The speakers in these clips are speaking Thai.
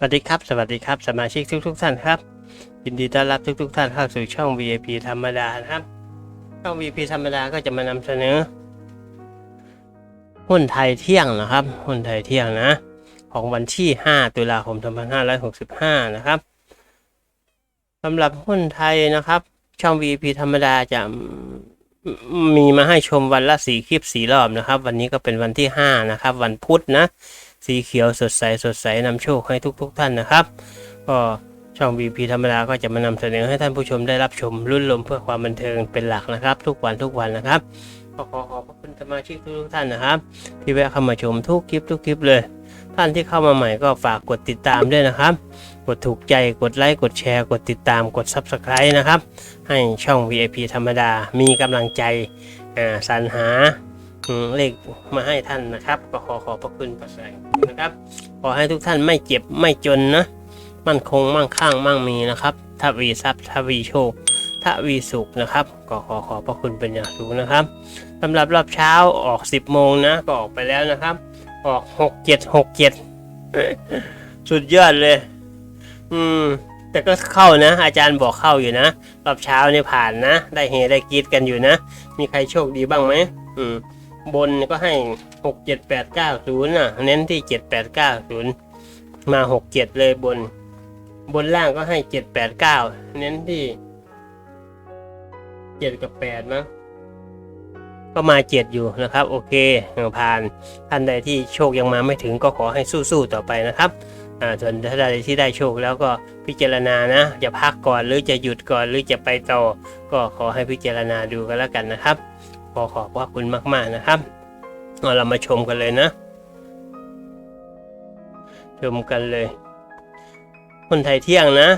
สวัสดีครับ สวัสดีครับ สมาชิกทุกทุกๆท่านครับ ยินดีต้อนรับทุกทุกๆท่านเข้าสู่ช่อง VIP ธรรมดานะครับ ช่อง VIP ธรรมดาก็จะมานำเสนอหุ้นไทยเที่ยงนะครับ หุ้นไทยเที่ยงนะ ของวันที่ 5 ตุลาคม 2565 นะครับสำหรับหุ้นไทยนะครับ ช่อง VIP ธรรมดาจะมีมาให้ชมวันละสีคลิปสีรอบนะครับ วันนี้ก็เป็นวันที่ 5 นะครับ วันพุธนะ สีเขียวสดใสสดใสนำโชคให้ทุกๆทท่านนะครับ ก็ช่อง BP ธรรมดาก็จะมานำเสนอให้ท่านผู้ชมได้รับชมรุ่นลมเพื่อความบันเทิงเป็นหลักนะครับ ทุกวันทุกวันนะครับก็ขอขอบพระคุณสมาชิกทุกท่านนะครับ ที่แวะเข้ามาชมทุกคลิปทุกคลิปเลย ท่านที่เข้ามาใหม่ก็ฝากกดติดตามด้วยนะครับ กดถูกใจกดไลค์กดแชร์ กดติดตามกด Subscribe นะครับ ให้ช่อง VIP ธรรมดามีกำลังใจสรรหา เลขมาให้ท่านนะครับก็ขอขอบพระคุณประเสริฐนะครับ ขอให้ทุกท่านไม่เจ็บไม่จนนะ มั่นคงมั่งคั่งมั่งมีนะครับทวีทรัพย์ทวีโชคทวีสุขนะครับ ก็ขอขอบพระคุณเป็นอย่างสูงนะครับสำหรับรอบเช้าออก 10 โมงนะ ก็ออกไปแล้วนะครับ ออก 6 7 6 7 สุดยอดเลย อืมแต่ก็เข้านะ อาจารย์บอกเข้าอยู่นะ รอบเช้าเนี่ยผ่านนะ ได้เฮได้กรีดกันอยู่นะ มีใครโชคดีบ้างไหมอืม บนก็ให้หกเจ็ดแปดเก้าศูนย์อะ เน้นที่เจ็ดแปดเก้าศูนย์มาหกเจ็ดเลยบน บนล่างก็ให้เจ็ดแปดเก้าเน้นที่เจ็ดกับแปดมั้งก็มาเจ็ดอยู่นะครับ โอเคผ่านท่านใดที่โชคยังมาไม่ถึงก็ขอให้สู้ๆต่อไปนะครับอ่าส่วนท่านใดที่ได้โชคแล้วก็พิจารณานะจะพักก่อนหรือจะหยุดก่อนหรือจะไปต่อ ก็ขอให้พิจารณาดูกันแล้วกันนะครับ อขอบพระคุณมาก ๆนะครับเอาเรามาชมกันเลยนะ ชมกันเลยคนไทยเที่ยงนะ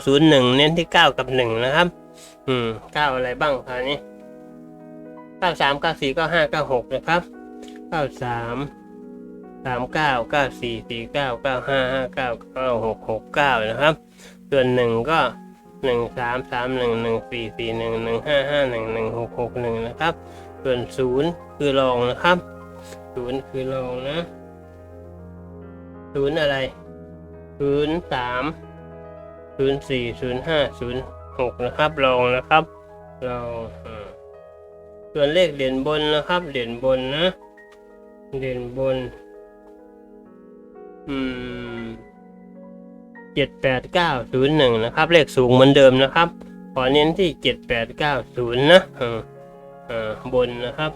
901 เน้นที่ 9 กับ 1 นะครับ อืม 9 อะไรบ้างคราวนี้ 93 94 95 96 นะครับ 93 39 94 49 95 59 96 69 นะครับ ส่วน 1 ก็ 1 3 3 1 1 4 4 1 1 5 5 1 1 6 6 1 นะครับ ส่วนศูนย์คือรองนะครับศูนย์คือรองนะศูนย์อะไรศูนย์สามศูนย์สี่ศูนย์ห้าศูนย์หกนะครับรองนะครับรองอ่าส่วนเลขเด่นบนนะครับ เด่นบนนะ เด่นบน อืมเจ็ดแปดเก้าศูนย์หนึ่งนะครับ เลขสูงเหมือนเดิมนะครับ ขอเน้นที่เจ็ดแปดเก้าศูนย์นะ บนนะครับ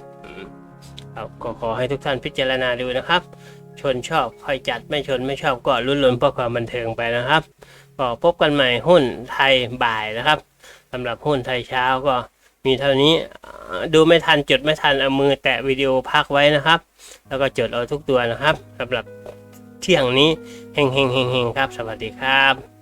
ครับก็ขอให้ทุกท่านพิจารณาดูนะครับ ชนชอบค่อยจัดไม่ชนไม่ชอบก็ลุ้นลุ้นเพื่อความบันเทิงไปนะครับ ก็พบกันใหม่หุ้นไทยบ่ายนะครับสำหรับหุ้นไทยเช้าก็มีเท่านี้ดูไม่ทันจดไม่ทันเอามือแตะวิดีโอพักไว้นะครับ แล้วก็จดเอาทุกตัวนะครับสำหรับเที่ยงนี้เฮงเฮงเฮงเฮงครับ สวัสดีครับ